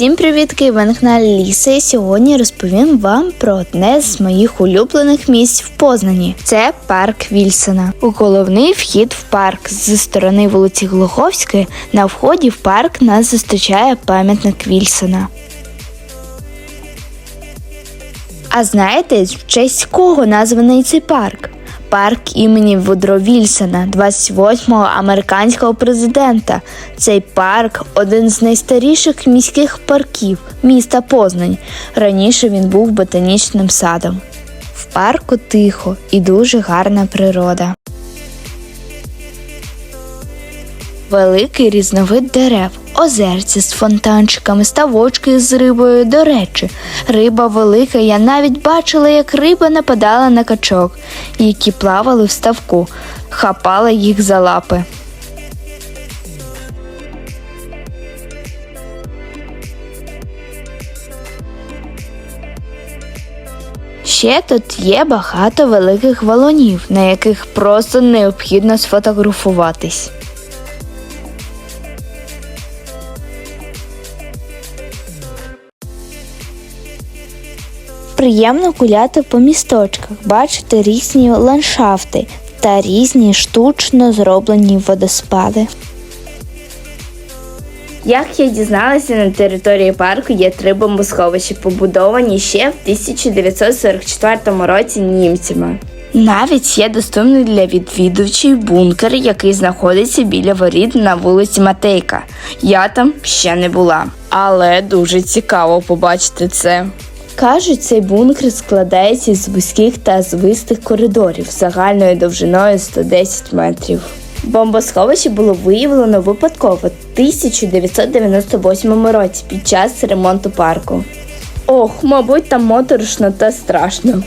Всім привітки! Ви на Ліса і сьогодні розповім вам про одне з моїх улюблених місць в Познані. Це парк Вільсона. У головний вхід в парк зі сторони вулиці Глуховської на вході в парк нас зустрічає пам'ятник Вільсона. А знаєте, в честь кого названий цей парк? Парк імені Вудро Вільсона, 28-го американського президента. Цей парк один з найстаріших міських парків міста Познань. Раніше він був ботанічним садом. В парку тихо і дуже гарна природа. Великий різновид дерев, озерці з фонтанчиками, ставочки з рибою. До речі, риба велика. Я навіть бачила, як риба нападала на качок, які плавали в ставку, хапала їх за лапи. Ще тут є багато великих валунів, на яких просто необхідно сфотографуватись. Приємно гуляти по місточках, бачити різні ландшафти та різні штучно зроблені водоспади. Як я дізналася, на території парку є три бомбосховища, побудовані ще в 1944 році німцями. Навіть є доступний для відвідувачів бункер, який знаходиться біля воріт на вулиці Матейка. Я там ще не була, але дуже цікаво побачити це. Кажуть, цей бункер складається з вузьких та звистих коридорів загальною довжиною 110 метрів. Бомбосховище було виявлено випадково в 1998 році під час ремонту парку. Ох, мабуть, там моторошно та страшно.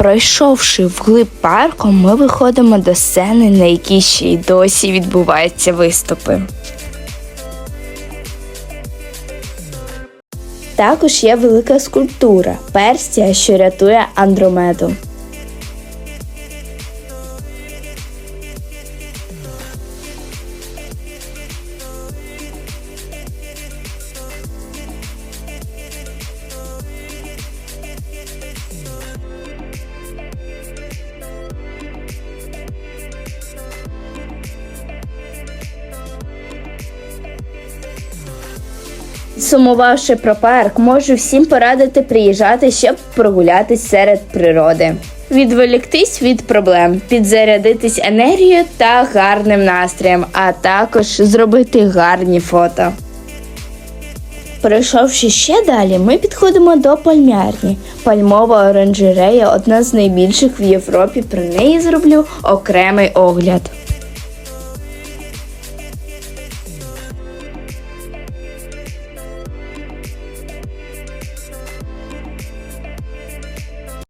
Пройшовши вглиб парку, ми виходимо до сцени, на якій ще й досі відбуваються виступи. Також є велика скульптура Перстія, що рятує Андромеду. Сумувавши про парк, можу всім порадити приїжджати, щоб прогулятись серед природи. Відволіктись від проблем, підзарядитись енергією та гарним настроєм, а також зробити гарні фото. Пройшовши ще далі, ми підходимо до пальмярні. Пальмова оранжерея одна з найбільших в Європі. Про неї зроблю окремий огляд.